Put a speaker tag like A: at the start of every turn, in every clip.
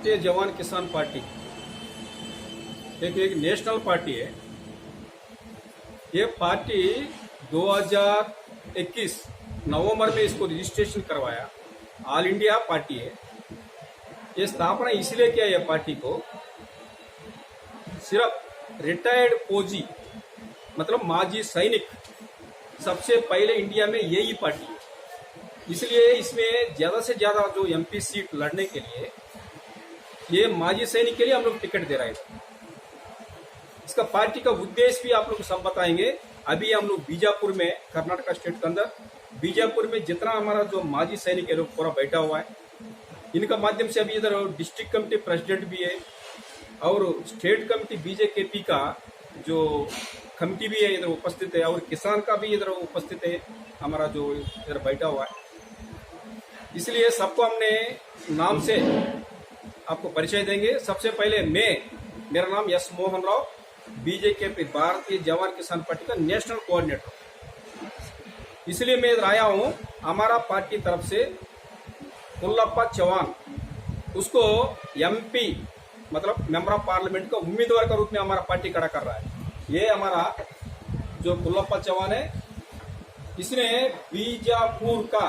A: भारतीय जवान किसान पार्टी। एक एक नेशनल पार्टी है। ये पार्टी 2021 नवंबर में इसको रजिस्ट्रेशन करवाया। ऑल इंडिया पार्टी है। ये स्थापना इसलिए किया है पार्टी को, सिर्फ़ रिटायर्ड फौजी मतलब माजी सैनिक, सबसे पहले इंडिया में यही पार्टी है। इसलिए इसमें ज़्यादा से ज़्यादा जो एमपी सीट लड़ने के लिए ये माजी सैनिक के लिए हम लोग टिकट दे रहे हैं। इसका पार्टी का उद्देश्य भी आप लोग सब बताएँगे। अभी हम लोग बीजापुर में, कर्नाटका स्टेट के अंदर, बीजापुर में जितना हमारा जो माजी सैनिक है, लोग पूरा बैठा हुआ है। इनका माध्यम से अभी इधर डिस्ट्रिक्ट कमेटी प्रेसिडेंट भी है और स्टेट कमेटी बीजेकेपी का जो कमेटी भी है, इधर उपस्थित है और किसान का भी इधर उपस्थित है, हमारा जो इधर बैठा हुआ है। इसलिए सबको हमने नाम से आपको परिचय देंगे। सबसे पहले मैं, मेरा नाम यस मोहन राव बीजेके भारतीय जवान किसान पार्टी का नेशनल कोऑर्डिनेटर। इसलिए मैं इधर आया हूँ, हमारा पार्टी तरफ़ से कुल्लप्पा चौहान, उसको एमपी मतलब मेंबर ऑफ़ पार्लियामेंट का उम्मीदवार के रूप में हमारा पार्टी खड़ा कर रहा है। ये हमारा जो कुल्लप्पा चौहान है, इसने बीजापुर का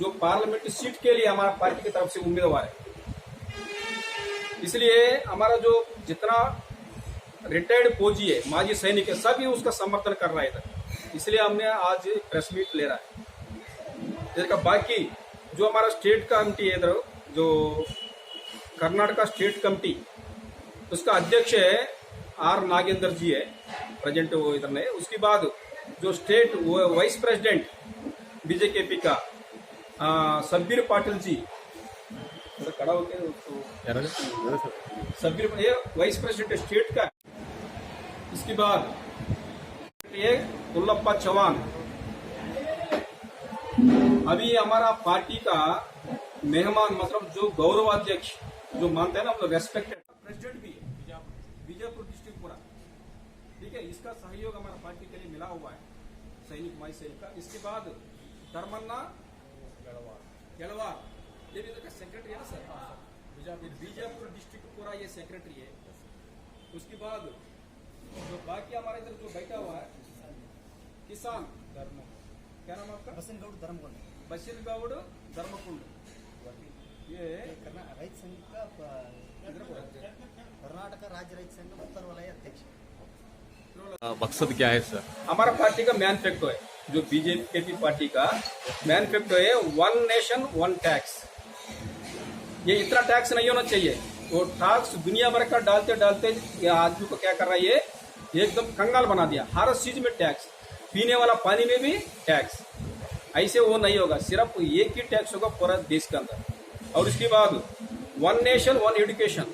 A: जो पार्लियामेंट सीट के लिए हमारा पार्टी की तरफ़ से उम्मीदवार है। इसलिए हमारा जो जितना रिटायर्ड फौजी है, माजी सैनिक है, सभी उसका समर्थन कर रहा है। इधर इसलिए हमने आज प्रेस मीट ले रहा है। इधर का बाकी जो हमारा स्टेट कमिटी है, इधर जो कर्नाटका स्टेट कमिटी उसका अध्यक्ष है आर नागेंद्र जी है प्रेजेंट वो इधर ने उसके बाद जो स्टेट वाइस प्रेसिडेंट बीजेकेपी का सब्बीर पाटिल जी थोड़ा खड़ा होकर उसको
B: ಯಾರು
A: सब्बीर ये वाइस प्रेसिडेंट स्टेट का इसके बाद ये कुल्लप्पा चौहान। अभी हमारा पार्टी का मेहमान मतलब जो गौरवाध्यक्ष, जो मानते हैं ना हम लोग रेस्पेक्टेड प्रेसिडेंट भी है, बीजापुर डिस्ट्रिक्ट पूरा। ठीक है, इसका सहयोग हमारा पार्टी के लिए मिला हुआ है, सैनिक माई सैनिक का। इसके बाद धर्मन्ना गढ़वाल। ये मेरे का सेक्रेटरी है ना सर? हाँ बीजापुर डिस्ट्रिक्ट पूरा ये सेक्रेटरी है। उसके बाद जो बाकी हमारे इधर जो बैठा हुआ है किसान धर्म क्या नाम आपका?
C: बसन गौड़ धर्मकुंड।
A: बशीर गौड़ धर्मकुंड ये
C: ರೈತ ಸಂಘ कर्नाटक राज्य रईत संघ उत्तर वलय अध्यक्ष।
B: मकसद क्या है सर?
A: हमारा पार्टी का मैनफेक्टो है। जो बीजेपी पार्टी का मैनफेक्टो है वन नेशन वन टैक्स ये इतना टैक्स नहीं होना चाहिए। वो टैक्स दुनिया भर का डालते डालते आदमी को क्या कर रहा है, ये एकदम कंगाल बना दिया। हर चीज़ में टैक्स पीने वाला पानी में भी टैक्स ऐसे वो नहीं होगा, सिर्फ़ एक ही टैक्स होगा पूरा देश के अंदर। और इसके बाद वन नेशन वन एजुकेशन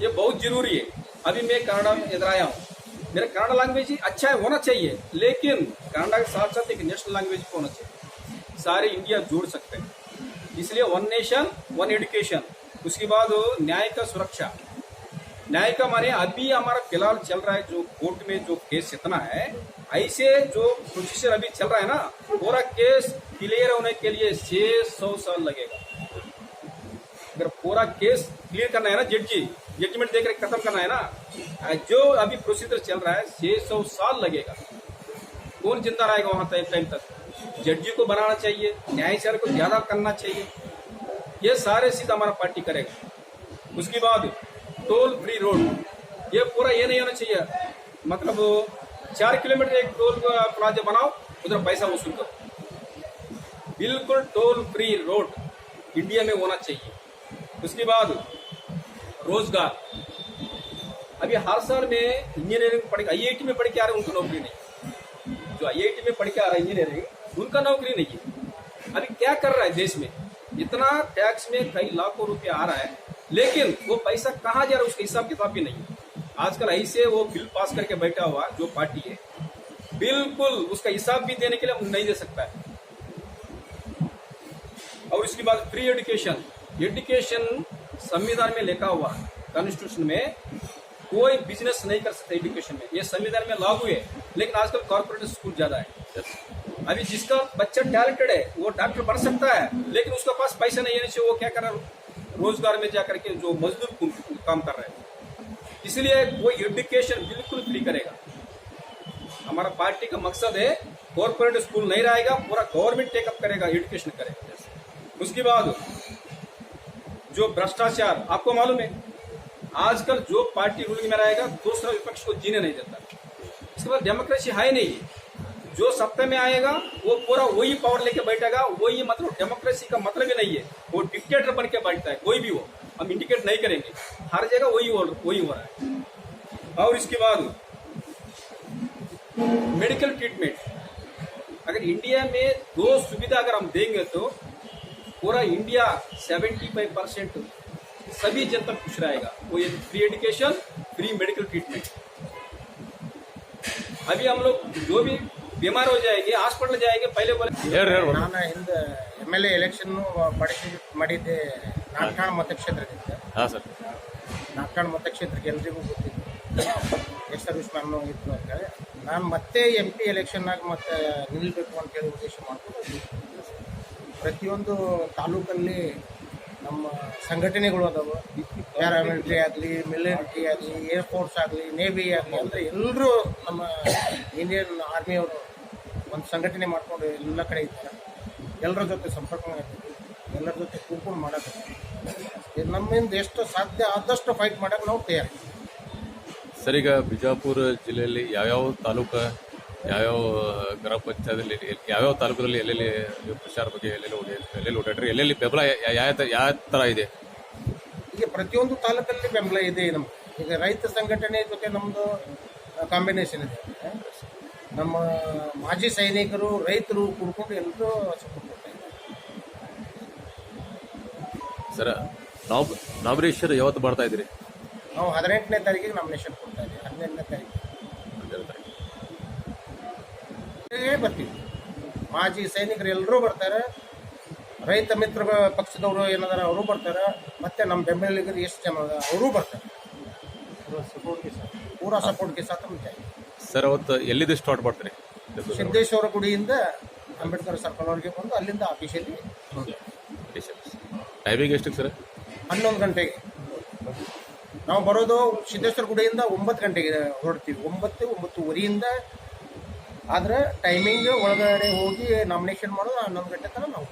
A: ये बहुत ज़रूरी है। अभी मैं कनाडा में इधर आया हूँ। मेरा कनाडा लैंग्वेज अच्छा है होना चाहिए, लेकिन कनाडा के साथ साथ एक नेशनल लैंग्वेज होना चाहिए। सारे इंडिया जोड़ सकते हैं। इसलिए वन नेशन वन एडुकेशन उसके बाद न्याय का सुरक्षा। न्याय का माने अभी हमारा फ़िलहाल चल रहा है जो कोर्ट में जो केस इतना है, ऐसे जो प्रोसीजर अभी चल रहा है ना, पूरा केस क्लियर होने के लिए छह सौ साल लगेगा। अगर पूरा केस क्लियर करना है ना जड्जी जजमेंट देकर खत्म करना है ना, जो अभी प्रोसीजर चल रहा है, छह सौ साल लगेगा। कौन ज़िंदा रहेगा वहाँ टाइम तक? जड्जी को बनाना चाहिए न्यायाचार्य को ज़्यादा करना चाहिए। ये सारे सीध हमारा पार्टी करेगा। उसके बाद टोल फ्री रोड, ये पूरा ये नहीं होना चाहिए। मतलब चार किलोमीटर एक टोल प्लाजा बनाओ, उधर पैसा वसूल करो। बिल्कुल टोल फ्री रोड इंडिया में होना चाहिए। उसके बाद रोज़गार। अभी हर साल में इंजीनियरिंग पढ़ के आई में पढ़ के आ रहे उनको नौकरी नहीं। जो आईआईटी में पढ़ के आ रहा है, इंजीनियरिंग उनका नौकरी नहीं है। अभी क्या कर रहा है देश में? इतना टैक्स में कई लाखों रुपए आ रहा है, लेकिन वो पैसा कहाँ जा रहा है उसका हिसाब किताब भी नहीं आजकल ऐसे वो बिल पास करके बैठा हुआ जो पार्टी है, बिल्कुल उसका हिसाब भी देने के लिए नहीं दे सकता है। और इसके बाद फ्री एडुकेशन एडुकेशन संविधान में लिखा हुआ कॉन्स्टिट्यूशन में कोई बिज़नेस नहीं कर सकता एडुकेशन में। ये संविधान में लागू है। लेकिन आजकल कॉर्पोरेट स्कूल ज़्यादा है। अभी जिसका बच्चा टैलेंटेड है वो डॉक्टर बन सकता है लेकिन उसके पास पैसा नहीं है वो क्या कर रहा है रोज़गार में जाकर के जो मजदूर काम कर रहे हैं। इसलिए वो एजुकेशन बिल्कुल फ्री करेगा। हमारा पार्टी का मकसद है कॉर्पोरेट स्कूल नहीं रहेगा पूरा गवर्नमेंट टेकअप करेगा एजुकेशन करेगा। उसके बाद जो भ्रष्टाचार आपको मालूम है आजकल जो पार्टी रूलिंग में रहेगा दूसरा विपक्ष को जीने नहीं देता। इसके बाद डेमोक्रेसी है नहीं। जो सत्ता में आएगा, वो पूरा वही पावर लेके बैठेगा, वही मतलब डेमोक्रेसी का मतलब ही नहीं है। वो डिक्टेटर बन के बैठता है, कोई भी हो। हम इंडिकेट नहीं करेंगे। हर जगह वही हो वही हो रहा है। और इसके बाद मेडिकल ट्रीटमेंट अगर इंडिया में दो सुविधा अगर हम देंगे तो पूरा इंडिया 75 परसेंट सभी जनता खुश रहेगा। वो free education free medical treatment अभी हम लोग जो भी बीमार हो जाएंगे हॉस्पिटल जाएंगे पहले बोले
B: ಹೇಳ್ರಿ ಹೇಳ್ರಿ
D: ನಾನು ಹಿಂದೆ M L A election participate ಮಾಡಿದ್ದೆ ನಾಲ್ಕಾಣ್ ಮತಕ್ಷೇತ್ರದಿಂದ
B: ಹಾಂ ಸರ್
D: ನಾಲ್ಕಾಣ್ ಮತಕ್ಷೇತ್ರಕ್ಕೆ ಎಲ್ರಿಗೂ ಗೊತ್ತಿತ್ತು ಎಷ್ಟು ಸರ್ವಿಸ್ ಮ್ಯಾನ್ ಇತ್ತು ಅಂತೇಳಿ ನಾನು ಮತ್ತೆ ಎಂ ಪಿ ಎಲೆಕ್ಷನ್ನಾಗ ಮತ್ತೆ ನಿಲ್ಲಬೇಕು ಅಂತೇಳಿ ಉದ್ದೇಶ ಮಾಡ್ಕೊಂಡು ಪ್ರತಿಯೊಂದು ತಾಲೂಕಲ್ಲಿ ನಮ್ಮ ಸಂಘಟನೆಗಳು ಅದಾವೆ. ಪ್ಯಾರಾಮಿಲಿಟ್ರಿ ಆಗಲಿ ಮಿಲಿಟರಿ ಆಗಲಿ ಏರ್ಫೋರ್ಸ್ ಆಗಲಿ ನೇವಿ ಆಗಲಿ ಅಂದರೆ ಎಲ್ಲರೂ ನಮ್ಮ ಇಂಡಿಯನ್ ಆರ್ಮಿಯವರು ಒಂದು ಸಂಘಟನೆ ಮಾಡ್ಕೊಂಡು ಎಲ್ಲ ಕಡೆ ಇದ್ದಾರೆ. ಎಲ್ಲರ ಜೊತೆ ಸಂಪರ್ಕ ಎಲ್ಲರ ಜೊತೆ ಕೂತ್ಕೊಂಡು ಮಾಡೋದು ನಮ್ಮಿಂದ ಎಷ್ಟು ಸಾಧ್ಯ ಆದಷ್ಟು ಫೈಟ್ ಮಾಡೋಕ್ಕೆ ನಾವು ತಯಾರಿ
B: ಸರ್, ಈಗ ಬಿಜಾಪುರ ಜಿಲ್ಲೆಯಲ್ಲಿ ಯಾವ್ಯಾವ ತಾಲೂಕು ಯಾವ್ಯಾವ ಗ್ರಾಮ ಪಂಚಾಯತಲ್ಲಿ ಯಾವ್ಯಾವ ತಾಲೂಕಲ್ಲಿ ಎಲ್ಲೆಲ್ಲಿ ಪ್ರಚಾರ ಬಗ್ಗೆ ಎಲ್ಲೆಲ್ಲಿ ಹೋಗಿ ಎಲ್ಲೆಲ್ಲಿ ಓಡಾಡ್ರಿ ಎಲ್ಲೆಲ್ಲಿ ಬೆಂಬಲ ಯಾವ ಯಾವ ಥರ ಇದೆ?
D: ಈಗ ಪ್ರತಿಯೊಂದು ತಾಲೂಕಲ್ಲಿ ಬೆಂಬಲ ಇದೆ ನಮ್ಗೆ. ಈಗ ರೈತ ಸಂಘಟನೆ ಜೊತೆ ನಮ್ಮದು ಕಾಂಬಿನೇಷನ್ ಇದೆ. ನಮ್ಮ ಮಾಜಿ ಸೈನಿಕರು ರೈತರು ಕೂಡ್ಕೊಂಡು ಎಲ್ಲರೂ
B: ಸರ್ ನಾಬ್ ನಾಮಿನೇಷನ್ ಯಾವತ್ತು ಮಾಡ್ತಾ ಇದ್ದೀರಿ?
D: ನಾವು ಹದಿನೆಂಟನೇ ತಾರೀಕಿಗೆ ನಾಮಿನೇಷನ್ ಕೊಡ್ತಾ ಇದ್ದೀವಿ. ಹದಿನೆಂಟನೇ ತಾರೀಕು. ಬರ್ತೀವಿ. ಮಾಜಿ ಸೈನಿಕರು ಎಲ್ಲರೂ ಬರ್ತಾರೆ. ರೈತ ಮಿತ್ರ ಪಕ್ಷದವರು ಏನದಾರ ಅವರು ಬರ್ತಾರೆ. ಮತ್ತೆ ನಮ್ಮ ಬೆಂಬಲಿಗರು ಎಷ್ಟು ಜನ ಅದ ಅವರು ಬರ್ತಾರೆ. ಪೂರಾ ಸಪೋರ್ಟ್ಗೆ ಮುಂಚೆ
B: ಸರ್ ಅವತ್ತು ಎಲ್ಲಿದ್ದು ಸ್ಟಾರ್ಟ್ ಮಾಡ್ತಾರೆ
D: ಸಿದ್ದೇಶ್ವರ ಗುಡಿಯಿಂದ ಅಂಬೇಡ್ಕರ್ ಸರ್ಕಲ್ ಅವರಿಗೆ ಬಂದು ಅಲ್ಲಿಂದ ಆಫೀಸಲ್ಲಿ
B: ಟೈಮಿಂಗ್ ಎಷ್ಟಕ್ಕೆ ಸರ್
D: ಹನ್ನೊಂದು ಗಂಟೆಗೆ. ನಾವು ಬರೋದು ಸಿದ್ದೇಶ್ವರ ಗುಡಿಯಿಂದ ಒಂಬತ್ತು ಗಂಟೆಗೆ ಹೊರಡ್ತೀವಿ. ಒಂಬತ್ತು ಒಂಬತ್ತುವರೆಯಿಂದ ಆದ್ರೆ ಟೈಮಿಂಗ್ ಒಳಗಡೆ ಹೋಗಿ ನಾಮಿನೇಷನ್ ಮಾಡೋದು ಹನ್ನೊಂದು ಗಂಟೆ ತನಕ ನಾವು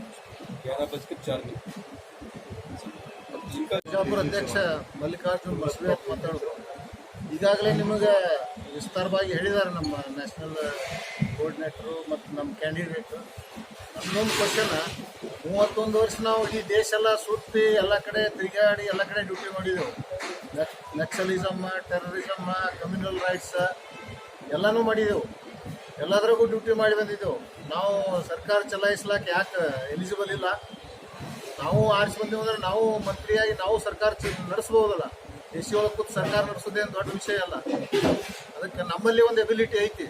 E: ಬಿಜಾಪುರ ಅಧ್ಯಕ್ಷ ಮಲ್ಲಿಕಾರ್ಜುನ್ ಬಸವೆ ಮಾತಾಡೋದು. ಈಗಾಗಲೇ ನಿಮಗೆ ವಿಸ್ತಾರವಾಗಿ ಹೇಳಿದ್ದಾರೆ ನಮ್ಮ ನ್ಯಾಷನಲ್ ಕೋರ್ಡಿನೇಟ್ರು ಮತ್ತು ನಮ್ಮ ಕ್ಯಾಂಡಿಡೇಟ್ರು ಹನ್ನೊಂದು ಕ್ವಶನ್ ಮೂವತ್ತೊಂದು ವರ್ಷ ನಾವು ಈ ದೇಶ ಎಲ್ಲ ಸುತ್ತಿ ಎಲ್ಲ ಕಡೆ ತಿರುಗಾಡಿ ಎಲ್ಲ ಕಡೆ ಡ್ಯೂಟಿ ಮಾಡಿದೆವು. ನಕ್ಸಲಿಸಮ್ಮ ಟೆರರಿಸಮ್ಮ ಕಮ್ಯುನಲ್ ರೈಟ್ಸ್ ಎಲ್ಲನೂ ಮಾಡಿದೆವು. ಎಲ್ಲದರಾಗೂ ಡ್ಯೂಟಿ ಮಾಡಿ ಬಂದಿದ್ದೆವು ನಾವು ಸರ್ಕಾರ ಚಲಾಯಿಸ್ಲಾಕ ಯಾಕೆ ಎಲಿಜಿಬಲ್ ಇಲ್ಲ? ನಾವು ಆರಿಸಿ ಬಂದೆವು ಅಂದ್ರೆ ನಾವು ಮಂತ್ರಿಯಾಗಿ ನಾವು ಸರ್ಕಾರ ಚ- ನಡೆಸ್ಬೋದಲ್ಲ. ಸಿ ಒಳಗೆ ಕೂತು ಸರ್ಕಾರ ನಡೆಸೋದೇನು ದೊಡ್ಡ ವಿಷಯ ಅಲ್ಲ. ಅದಕ್ಕೆ ನಮ್ಮಲ್ಲಿ ಒಂದು ಎಬಿಲಿಟಿ ಐತಿ.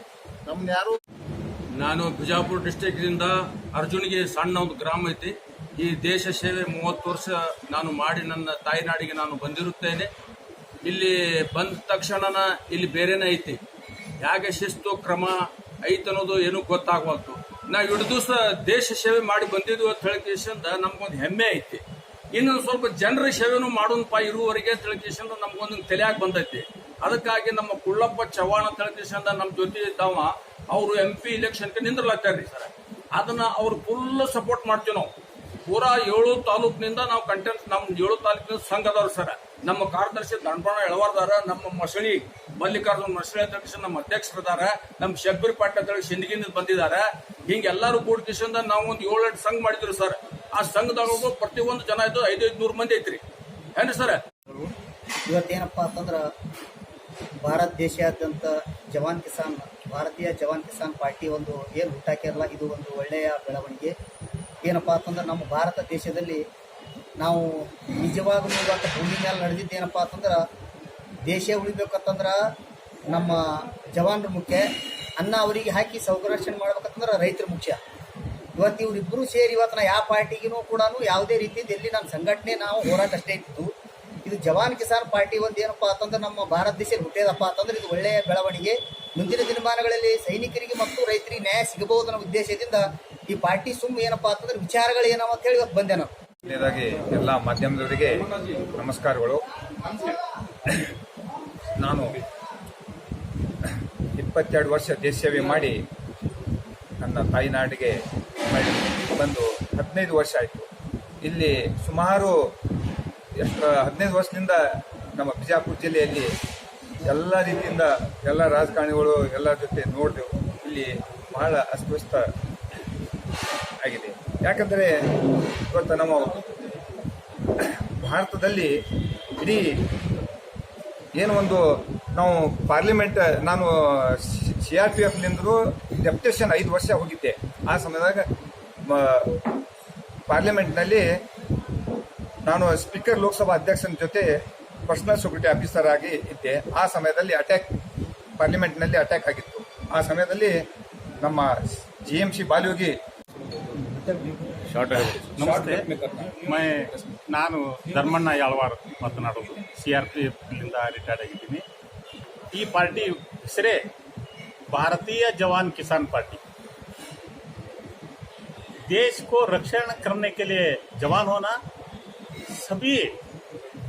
E: ನಮ್ನ ಯಾರು
F: ನಾನು ಬಿಜಾಪುರ ಡಿಸ್ಟ್ರಿಕ್ಟಿಂದ ಅರ್ಜುನ್ಗೆ ಸಣ್ಣ ಒಂದು ಗ್ರಾಮ ಐತಿ. ಈ ದೇಶ ಸೇವೆ ಮೂವತ್ತು ವರ್ಷ ನಾನು ಮಾಡಿ ನನ್ನ ತಾಯಿನಾಡಿಗೆ ನಾನು ಬಂದಿರುತ್ತೇನೆ. ಇಲ್ಲಿ ಬಂದ ತಕ್ಷಣನ ಇಲ್ಲಿ ಬೇರೆನೇ ಐತಿ. ಹೇಗೆ ಶಿಸ್ತು, ಕ್ರಮ ಐತೆ ಅನ್ನೋದು ಏನೂ ಗೊತ್ತಾಗವಲ್ತು ನಾ ಇಡೀ ದಿವಸ ದೇಶ ಸೇವೆ ಮಾಡಿ ಬಂದಿದ್ವಿ ಅಂತ ಹೇಳಿಕೆಸಿಂದ ನಮ್ಗೊಂದು ಹೆಮ್ಮೆ ಐತಿ. ಇನ್ನೊಂದು ಸ್ವಲ್ಪ ಜನರ ಸೇವೆನೂ ಮಾಡೋಣಪ್ಪ ಇರುವವರೆಗೆ ಅಂತ ಹೇಳಿಕೆಸಿಂದ ನಮ್ಗೊಂದು ತಲೆಯಾಗಿ ಬಂದೈತಿ. ಅದಕ್ಕಾಗಿ ನಮ್ಮ ಕುಳ್ಳಪ್ಪ ಚವ್ಹಾಣ್ ಅಂತ ಹೇಳಿಕೆಸಿಂದ ನಮ್ಮ ಜೊತೆ ಇದ್ದಾವ, ಅವರು ಎಂ ಪಿ ಇಲೆಕ್ಷನ್ಗೆ ನಿಂದ್ರಲತ್ತಾರ್ರಿ ಸರ್. ಅದನ್ನ ಅವ್ರು ಫುಲ್ ಸಪೋರ್ಟ್ ಮಾಡ್ತೀವಿ ನಾವು. ಪೂರಾ ಏಳು ತಾಲೂಕಿನಿಂದ ನಾವು ಕಂಟೆಂಟ್ ನಮ್ಮ ಏಳು ತಾಲೂಕಿನ ಸಂಘ ಅದಾವ್ರಿ ಸರ್. ನಮ್ಮ ಕಾರ್ಯದರ್ಶಿ ದಂಡಬಾಣ ಎಳವಾರ್ದಾರ, ನಮ್ಮ ಮಸಳಿ ಮಲ್ಲಿಕಾರ್ಜುನ ಮಸಳಿ ಅಧ್ಯಕ್ಷ, ನಮ್ಮ ಅಧ್ಯಕ್ಷರದಾರ ನಮ್ಮ ಶಬ್ಬೀರ್ ಪಾಟ್ ಅಂತ ಹೇಳಿ ಸಿಂದಗಿಯಿಂದ ಬಂದಿದ್ದಾರೆ. ಹಿಂಗೆ ಎಲ್ಲರೂ ಕೂಡ್ಕಿಸಿಂದ ನಾವು ಒಂದು ಏಳೆಂಟು ಸಂಘ ಮಾಡಿದ್ರು ಸರ್. ಆ ಸಂಘದೊಳಗೂ ಪ್ರತಿಯೊಂದು ಜನ ಇದ್ದು ಐದು ನೂರು ಮಂದಿ ಐತ್ರಿ. ಏನ್ರಿ ಸರ್?
C: ಇವತ್ತೇನಪ್ಪ ಅಂತಂದ್ರೆ ಭಾರತ ದೇಶಾದ್ಯಂತ ಜವಾನ್ ಕಿಸಾನ್, ಭಾರತೀಯ ಜವಾನ್ ಕಿಸಾನ್ ಪಾರ್ಟಿ ಒಂದು ಏನು ಹುಟ್ಟಾಕಿರಲ್ಲ, ಇದು ಒಂದು ಒಳ್ಳೆಯ ಬೆಳವಣಿಗೆ. ಏನಪ್ಪ ಅಂತಂದ್ರೆ ನಮ್ಮ ಭಾರತ ದೇಶದಲ್ಲಿ ನಾವು ನಿಜವಾಗ್ಲೂ ಇವತ್ತು ಭೂಮಿ ಮೇಲೆ ನಡೆದಿದ್ದೇನಪ್ಪ ಅಂತಂದ್ರೆ ದೇಶ ಉಳಿಬೇಕಂತಂದ್ರೆ ನಮ್ಮ ಜವಾನರು ಮುಖ್ಯ, ಅನ್ನ ಅವರಿಗೆ ಹಾಕಿ ಸಂರಕ್ಷಣೆ ಮಾಡ್ಬೇಕಂತಂದ್ರೆ ರೈತರು ಮುಖ್ಯ. ಇವತ್ತು ಇವರಿಬ್ಬರು ಸೇರಿ ಇವತ್ತು ನಾ ಯಾವ ಪಾರ್ಟಿಗೂ ಕೂಡ ಯಾವುದೇ ರೀತಿಯಿಂದ ಎಲ್ಲಿ ನಮ್ಮ ಸಂಘಟನೆ ನಾವು ಹೋರಾಟ ಅಷ್ಟೇ ಇತ್ತು. ಇದು ಜವಾನ್ ಕಿಸಾನ್ ಪಾರ್ಟಿ ಒಂದು ಏನಪ್ಪ ಅಂತಂದ್ರೆ ನಮ್ಮ ಭಾರತ ದೇಶ ಹುಟ್ಟಿದಪ್ಪ ಅಂತಂದ್ರೆ ಇದು ಒಳ್ಳೆಯ ಬೆಳವಣಿಗೆ. ಮುಂದಿನ ದಿನಮಾನಗಳಲ್ಲಿ ಸೈನಿಕರಿಗೆ ಮತ್ತು ರೈತರಿಗೆ ನ್ಯಾಯ ಸಿಗಬಹುದು ಅನ್ನೋ ಉದ್ದೇಶದಿಂದ ಈ ಪಾರ್ಟಿ ಸುಮ್ಮ ಏನಪ್ಪಾ ಅಂತಂದ್ರೆ ವಿಚಾರಗಳು ಏನವ ಅಂತ ಹೇಳಿ ಇವತ್ತು ಬಂದೆ ನಾವು
G: ಎಲ್ಲ ಮಾಧ್ಯಮದವರಿಗೆ ನಮಸ್ಕಾರಗಳು. ನಾನು ಇಪ್ಪತ್ತೆರಡು ವರ್ಷ ದೇಶ ಸೇವೆ ಮಾಡಿ ನನ್ನ ತಾಯಿನಾಡಿಗೆ ಬಂದು ಹದಿನೈದು ವರ್ಷ ಆಯಿತು. ಇಲ್ಲಿ ಸುಮಾರು ಎಷ್ಟು ಹದಿನೈದು ವರ್ಷದಿಂದ ನಮ್ಮ ಬಿಜಾಪುರ ಜಿಲ್ಲೆಯಲ್ಲಿ ಎಲ್ಲ ರೀತಿಯಿಂದ ಎಲ್ಲ ರಾಜಕಾರಣಿಗಳು ಎಲ್ಲರ ಜೊತೆ ನೋಡಿದೆವು. ಇಲ್ಲಿ ಬಹಳ ಅಸ್ವಸ್ಥ ಆಗಿದೆ. ಯಾಕಂದರೆ ಇವತ್ತು ನಮ್ಮ ಭಾರತದಲ್ಲಿ ಇಡೀ ಏನು ಒಂದು ನಾವು ಪಾರ್ಲಿಮೆಂಟ್ ನಾನು ಸಿ ಆರ್ ಪಿ ಎಫ್ನಿಂದಲೂ ಡೆಪ್ಯುಟೇಷನ್ ಐದು ವರ್ಷ ಹೋಗಿದ್ದೆ. ಆ ಸಮಯದಾಗ ಪಾರ್ಲಿಮೆಂಟ್ನಲ್ಲಿ ನಾನು ಸ್ಪೀಕರ್ ಲೋಕಸಭಾ ಅಧ್ಯಕ್ಷನ ಜೊತೆ ಪರ್ಸನಲ್ ಸೆಕ್ಯೂರಿಟಿ ಆಫೀಸರ್ ಆಗಿ ಇದ್ದೆ. ಆ ಸಮಯದಲ್ಲಿ ಅಟ್ಯಾಕ್ ಪಾರ್ಲಿಮೆಂಟ್ನಲ್ಲಿ ಅಟ್ಯಾಕ್ ಆಗಿತ್ತು. ಆ ಸಮಯದಲ್ಲಿ ನಮ್ಮ G M C Balayogi
B: short ಆಗಿ
H: ನಮಸ್ತೆ ಮೈ ನಾನು ಧರ್ಮಣ್ಣ ಯಾಳ್ವಾರ್ ಮಾತನಾಡೋದು ಸಿ ಆರ್ ಪಿ ಎಫ್ಲಿಂದ ರಿಟೈರ್ಡ್ ಆಗಿದ್ದೀನಿ ಈ ಪಾರ್ಟಿ ಹೆಸರೇ ಭಾರತೀಯ ಜವಾನ್ ಕಿಸಾನ್ पार्टी देश को रक्षण करने के लिए जवान होना सभी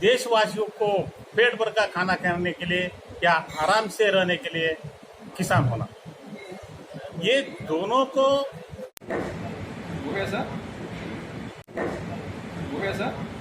H: देशवासियों को पेट भर का खाना खाने के लिए या आराम से रहने के लिए किसान होना ये दोनों को
A: हो गया सर? हो गया सर?